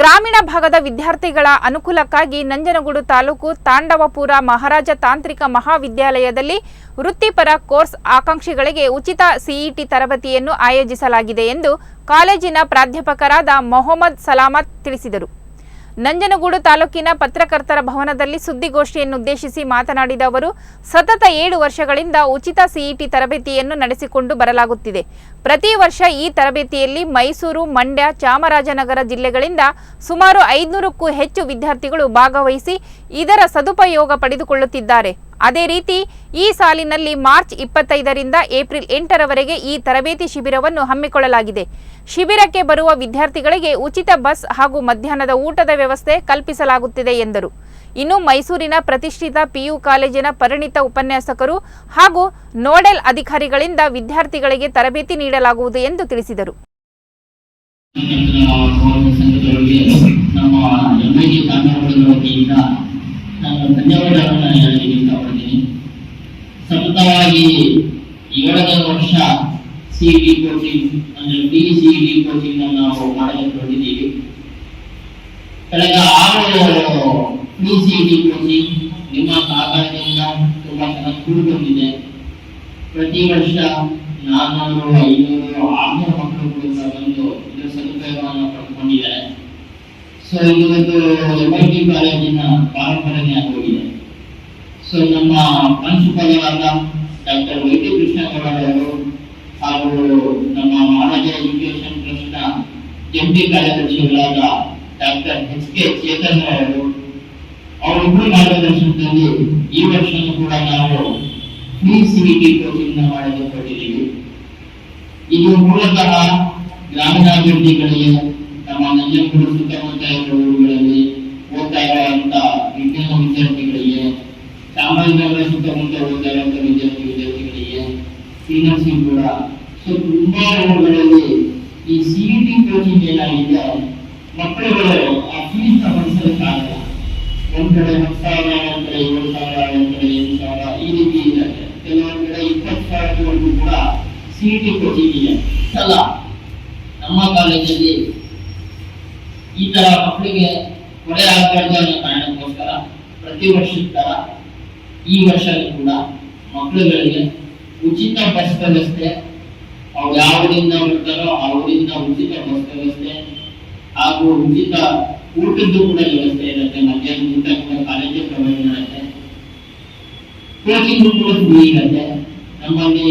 ಗ್ರಾಮೀಣ ಭಾಗದ ವಿದ್ಯಾರ್ಥಿಗಳ ಅನುಕೂಲಕ್ಕಾಗಿ ನಂಜನಗೂಡು ತಾಲೂಕು ತಾಂಡವಪುರ ಮಹಾರಾಜ ತಾಂತ್ರಿಕ ಮಹಾವಿದ್ಯಾಲಯದಲ್ಲಿ ವೃತ್ತಿಪರ ಕೋರ್ಸ್ ಆಕಾಂಕ್ಷಿಗಳಿಗೆ ಉಚಿತ ಸಿಇಟಿ ತರಬೇತಿಯನ್ನು ಆಯೋಜಿಸಲಾಗಿದೆ ಎಂದು ಕಾಲೇಜಿನ ಪ್ರಾಧ್ಯಾಪಕರಾದ ಮೊಹಮ್ಮದ್ ಸಲಾಮತ್ ತಿಳಿಸಿದರು. ನಂಜನಗೂಡು ತಾಲೂಕಿನ ಪತ್ರಕರ್ತರ ಭವನದಲ್ಲಿ ಸುದ್ದಿಗೋಷ್ಠಿಯನ್ನುದ್ದೇಶಿಸಿ ಮಾತನಾಡಿದ ಅವರು, ಸತತ ಏಳು ವರ್ಷಗಳಿಂದ ಉಚಿತ ಸಿಇಟಿ ತರಬೇತಿಯನ್ನು ನಡೆಸಿಕೊಂಡು ಬರಲಾಗುತ್ತಿದೆ. ಪ್ರತಿ ವರ್ಷ ಈ ತರಬೇತಿಯಲ್ಲಿ ಮೈಸೂರು, ಮಂಡ್ಯ, ಚಾಮರಾಜನಗರ ಜಿಲ್ಲೆಗಳಿಂದ ಸುಮಾರು ಐದುನೂರಕ್ಕೂ ಹೆಚ್ಚು ವಿದ್ಯಾರ್ಥಿಗಳು ಭಾಗವಹಿಸಿ ಇದರ ಸದುಪಯೋಗ ಪಡೆದುಕೊಳ್ಳುತ್ತಿದ್ದಾರೆ. ಅದೇ ರೀತಿ ಈ ಸಾಲಿನಲ್ಲಿ ಮಾರ್ಚ್ ಇಪ್ಪತ್ತೈದರಿಂದ ಏಪ್ರಿಲ್ ಎಂಟರವರೆಗೆ ಈ ತರಬೇತಿ ಶಿಬಿರವನ್ನು ಹಮ್ಮಿಕೊಳ್ಳಲಾಗಿದೆ. ಶಿಬಿರಕ್ಕೆ ಬರುವ ವಿದ್ಯಾರ್ಥಿಗಳಿಗೆ ಉಚಿತ ಬಸ್ ಹಾಗೂ ಮಧ್ಯಾಹ್ನದ ಊಟದ ವ್ಯವಸ್ಥೆ ಕಲ್ಪಿಸಲಾಗುತ್ತಿದೆ ಎಂದರು. ಇನ್ನು ಮೈಸೂರಿನ ಪ್ರತಿಷ್ಠಿತ ಪಿಯು ಕಾಲೇಜಿನ ಪರಿಣಿತ ಉಪನ್ಯಾಸಕರು ಹಾಗೂ ನೋಡೆಲ್ ಅಧಿಕಾರಿಗಳಿಂದ ವಿದ್ಯಾರ್ಥಿಗಳಿಗೆ ತರಬೇತಿ ನೀಡಲಾಗುವುದು ಎಂದು ತಿಳಿಸಿದರು. ಇಷ್ಟಪಡ್ತೀನಿ ಸತತವಾಗಿ ವರ್ಷ ಸಿ ಡಿ ಕೋಚಿಂಗ್ ಅಂದ್ರೆ ಡಿ ಸಿ ಡಿ ಕೋಚಿಂಗ್ ನಾವು ಮಾಡಲು ಹೊರಟಿದ್ದೀವಿ ಕಳೆದ ಆರು ಪ್ರಿ ಸಿ ಡಿ ಕೋಚಿಂಗ್ ನಿಮ್ಮ ಸಹಕಾರದಿಂದ ತುಂಬಾ ಚೆನ್ನಾಗಿ ಕೂಡಿ ಬಂದಿದೆ ಪ್ರತಿ ವರ್ಷ ನಾನ್ನೂರು ಐನೂರು ಆರ್ನೂರು ಮಕ್ಕಳು ಕೂಡ ಬಂದು ಇದರ ಸದುಪಯೋಗವನ್ನು ಪಡ್ಕೊಂಡಿದ್ದಾರೆ. ಸೊ ಇವತ್ತು ಎಂ ಐ ಟಿ ಕಾಲೇಜಿನ ಪಾರಂಪರೆಯಾಗಿದೆ ಸೊ ನಮ್ಮ ಪ್ರಾಂಶುಪಾಲರಾದ ಡಾಕ್ಟರ್ ವೈ ಟಿ ಕೃಷ್ಣಗೌಡ ಅವರು ಹಾಗೂ ನಮ್ಮ ಮಹಾರಾಜ ಎಜುಕೇಶನ್ ಟ್ರಸ್ಟ್ನ ಜಂಟಿ ಕಾರ್ಯದರ್ಶಿಗಳಾದ ಡಾಕ್ಟರ್ ಎಚ್ ಕೆ ಚೇತನ್ ಅವರು ಅವರಿಬ್ಬರು ಮಾರ್ಗದರ್ಶನದಲ್ಲಿ ಈ ವರ್ಷ ಕೂಡ ನಾವು ಫ್ರೀ ಸಿಇಟಿ ಕೋಚಿಂಗ್ ಹೊರಟಿದ್ದೀವಿ. ಇದು ಮೂಲತಃ ಗ್ರಾಮೀಣಾಭಿವೃದ್ಧಿಗಳಿಗೆ, ನಮ್ಮ ನಂಜನಗೂಡು ಸುತ್ತಮುತ್ತ ಊರುಗಳಲ್ಲಿ ಓದ್ತಾ ಇರುವಂತಹ ವಿಜ್ಞಾನ ವಿದ್ಯಾರ್ಥಿಗಳಿಗೆ ಚಾಮರಾಜನಗರ ಸುತ್ತಮುತ್ತ ಇರುವಂತ ವಿದ್ಯಾರ್ಥಿ ವಿದ್ಯಾರ್ಥಿಗಳಿಗೆ ಸೀನಿಯರ್ಸಿ ಕೂಡ ಸೊ ತುಂಬಾ ಊರುಗಳಲ್ಲಿ ಈ ಸಿಇಟಿ ಕೋಚಿಂಗ್ ಏನಾಗಿದೆ ಮಕ್ಕಳುಗಳು ಆ ಫೀಸ್ನ ಒಂದ್ ಕಡೆ ಹತ್ತು ಸಾವಿರ ಒಂದ್ ಕಡೆ ಏಳು ಸಾವಿರ ಒಂದ್ ಕಡೆ ಎಂಟು ಸಾವಿರ ಈ ರೀತಿ ಇದೆ ಕೆಲವೊಂದ್ ಕಡೆ ಇಪ್ಪತ್ತು ಸಾವಿರದವರೆಗೂ ಕೂಡ ಸಿಇಟಿ ಕೋಚಿಂಗ್ ಇದೆ ಅಲ್ಲ ನಮ್ಮ ಕಾಲೇಜಲ್ಲಿ ಈ ತರ ಮಕ್ಕಳಿಗೆ ಹೊರೆ ಆಗಬಾರ್ದು ಅನ್ನೋ ಕಾರಣಕ್ಕೋಸ್ಕರ ಪ್ರತಿ ವರ್ಷದ ತರ ಈ ವರ್ಷ ಕೂಡ ಮಕ್ಕಳುಗಳಿಗೆ ಉಚಿತ ಬಸ್ ವ್ಯವಸ್ಥೆ, ಅವ್ರು ಯಾವ ಊರಿಂದ ಬರ್ತಾರೋ ಆ ಉಚಿತ ಬಸ್ ವ್ಯವಸ್ಥೆ ಹಾಗೂ ಉಚಿತ ಊಟದ್ದು ಕೂಡ ವ್ಯವಸ್ಥೆ ಇರುತ್ತೆ. ಮಧ್ಯಾಹ್ನ ಊಟ ಕೂಡ ಕಾಲೇಜೇ ಪ್ರೊವೈಡ್ ಮಾಡುತ್ತೆ ಕೋಚಿಂಗ್ ಕೂಡ ಇರುತ್ತೆ. ನಮ್ಮಲ್ಲಿ